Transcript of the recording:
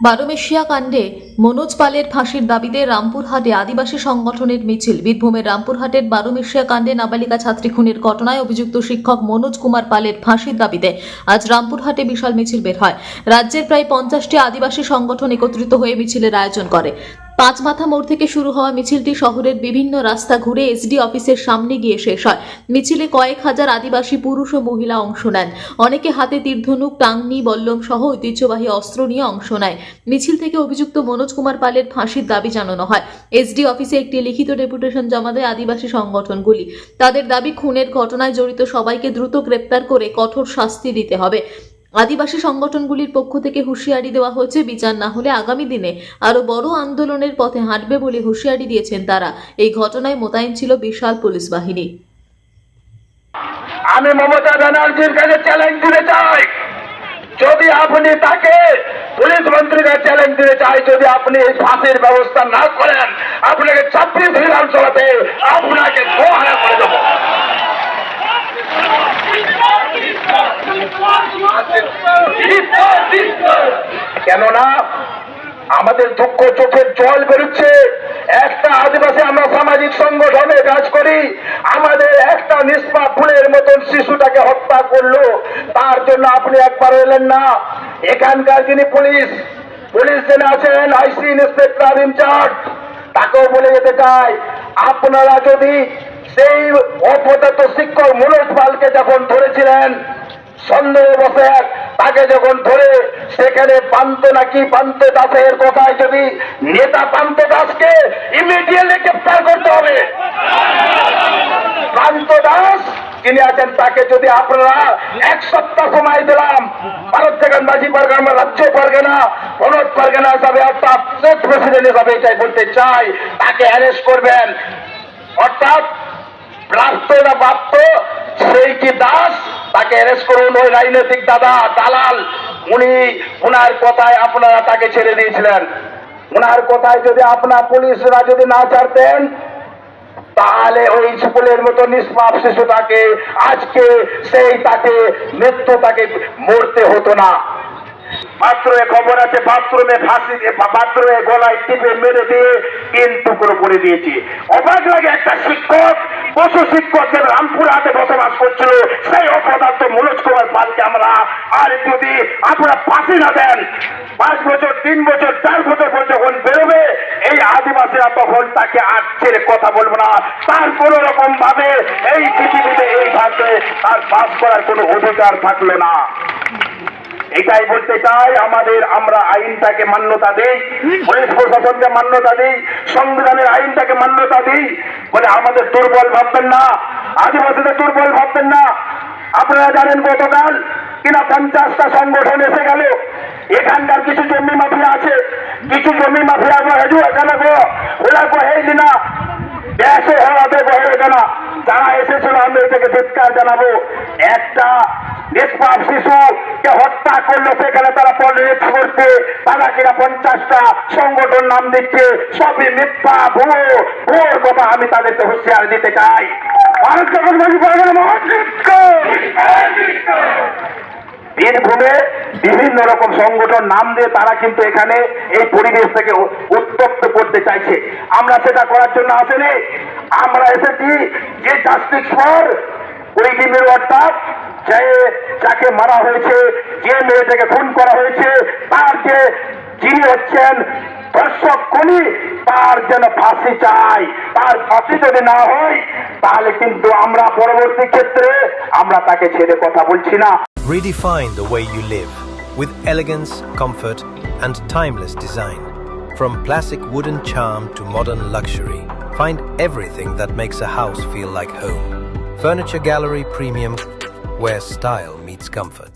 বারোমেশিয়া কাণ্ডে মনোজ পালের ফাঁসির দাবিতে রামপুরহাটে আদিবাসী সংগঠনের মিছিল। বীরভূমের রামপুরহাটের বারোমেশিয়া কাণ্ডে নাবালিকা ছাত্রী খুনের ঘটনায় অভিযুক্ত শিক্ষক মনোজ কুমার পালের ফাঁসির দাবিতে আজ রামপুরহাটে বিশাল মিছিল বের হয়। রাজ্যের প্রায় পঞ্চাশটি আদিবাসী সংগঠন একত্রিত হয়ে মিছিলের আয়োজন করে। পাঁচ মাথা মোড় থেকে শুরু হওয়া মিছিলটি শহরের বিভিন্ন রাস্তা ঘুরে এসডি অফিসের সামনে গিয়ে শেষ হয়। মিছিলে কয়েক হাজার আদিবাসী পুরুষ ও মহিলা অংশ নেন। অনেকে হাতে তীরধনুক টাংনি, বল্লম সহ ঐতিহ্যবাহী অস্ত্র নিয়ে অংশ নেয়। মিছিল থেকে অভিযুক্ত মনোজ কুমার পালের ফাঁসির দাবি জানানো হয়। এসডি অফিসে একটি লিখিত ডেপুটেশন জমা দেয় আদিবাসী সংগঠনগুলি। তাদের দাবি, খুনের ঘটনায় জড়িত সবাইকে দ্রুত গ্রেপ্তার করে কঠোর শাস্তি দিতে হবে। আদিবাসী সংগঠনগুলির পক্ষ থেকে হুঁশিয়ারি দেওয়া হয়েছে, বিচার না হলে আগামী দিনে আরও বড় আন্দোলনের পথে হাঁটবে বলে হুঁশিয়ারি দিয়েছেন তারা। এই ঘটনায় মোতায়েন ছিল বিশাল পুলিশ বাহিনী। আমি মমতা ব্যানার্জির কাছে চ্যালেঞ্জ দিতে চাই। যদি আপনি তাকে পুলিশ মন্ত্রীকে চ্যালেঞ্জ দিতে চাই, যদি আপনি এই ফাঁসির ব্যবস্থা না করেন, আপনাকে ছাব্বিশ বিধানসভাতে আপনাকে করে দেবো। কেননা আমাদের দুঃখ চোখের জল বেরোচ্ছে। একটা আদিবাসী আমরা সামাজিক সংগঠনে কাজ করি, আমাদের একটা নিষ্পা ফুলের মতন শিশুটাকে হত্যা করল। তার জন্য আপনি একবার এলেন না। এখানকার যিনি পুলিশ পুলিশ যিনি আছেন, আইসি ইন্সপেক্টর ইনচার্জ, তাকেও বলে যেতে চাই, আপনারা যদি সেই অপদার্থ শিক্ষক মনোজ পালকে যখন ধরেছিলেন, সন্দেহ বসে তাকে যখন ধরে, সেখানে পান্ত নাকি পান্ত দাসের কথায় যদি নেতা পান্ত দাসকে ইমিডিয়েটলি গ্রেপ্তার করতে হবে। প্রান্ত দাস, যিনি আছেন, তাকে যদি আপনারা এক সপ্তাহ সময় দিলাম, ভারত থেকে মাঝি পারগানা রাজ্য পারগানা প্রণব পারগানা হিসাবে অর্থাৎ স্টেট প্রেসিডেন্ট হিসাবে এটাই বলতে চাই, তাকে অ্যারেস্ট করবেন। অর্থাৎ প্রাপ্ত না প্রাপ্ত, সেই কি দাস তাকে অ্যারেস্ট করুন ওই রাজনৈতিক দাদা দালাল। উনি ওনার কথায় আপনারা তাকে ছেড়ে দিয়েছিলেন। ওনার কথায় যদি আপনার পুলিশরা যদি না ছাড়তেন, তাহলে ওই স্কুলের মতো নিষ্পাপ শিশুটাকে আজকে সেই তাকে, মৃত্যু তাকে মরতে হতো না। বাথরুমে খবর আছে, বাথরুমে ফাঁসি, বাথরুমে গলায় টিপে মেরে দিয়ে তিন টুকরো করে দিয়েছি। অবাক লাগে একটা শিক্ষক পশু যে রামপুরহাটে বসবাস করছিল। সেই অপদার্থ মনোজ কুমার পালকে আমরা আর যদি আপনারা ফাঁসি না দেন। পাঁচ বছর, তিন বছর, চার বছর পর যখন বেরোবে, এই আদিবাসীরা তখন তাকে আর ছেড়ে কথা বলব না। তার কোন রকম ভাবে এই পৃথিবীতে, এই ভাবে তার বাস করার কোনো অধিকার থাকল না। এটাই বলতে চাই, আমাদের আমরা আইনটাকে মান্যতা দিই, পুলিশ প্রশাসনকে মান্যতা দিই সংবিধানের আইনটাকে মান্যতা দিই বলে আমাদের দুর্বল ভাববেন না। আদিবাসীদের দুর্বল ভাববেন না। আপনারা জানেন গতকাল কিনা পঞ্চাশটা সংগঠন এসে গেল। এখানকার কিছু জমি মাফিয়া আছে। কিছু জমি মাফিয়া হেজু এখানে গো, ওরা গো হেইলি না দেশে হওয়াতে বহে না যারা এসেছিল, আমি এটাকে চিৎকার জানাব। একটা নিষ্পাপ শিশুকে হত্যা করল, সেখানে তারা পলিটিক্স করছে তারা কিনা পঞ্চাশটা সংগঠন নাম দিচ্ছে, সবই মিথ্যা, ভুয়ো, ভুয়োর কথা আমি তাদেরকে হুঁশিয়ার দিতে চাই। ভারত জগন্নাথ বীরভূমে বিভিন্ন রকম সংগঠন নাম দিয়ে তারা কিন্তু এখানে এই পরিবেশ থেকে উত্তপ্ত করতে চাইছে। আমরা সেটা করার জন্য আসেনি। আমরা এসেছি যে জাস্টিস ফর দিনের অর্থাৎ যে যাকে মারা হয়েছে, যে মেয়েটাকে খুন করা হয়েছে, তার যে যিনি হচ্ছেন তার যেন ফাঁসি চাই তার ফাঁসি যদি না হয় তাহলে কিন্তু আমরা পরবর্তী ক্ষেত্রে আমরা তাকে ছেড়ে কথা বলছি না Redefine the way you live with elegance, comfort, and timeless design. From classic wooden charm to modern luxury, find everything that makes a house feel like home. Furniture Gallery Premium, where style meets comfort.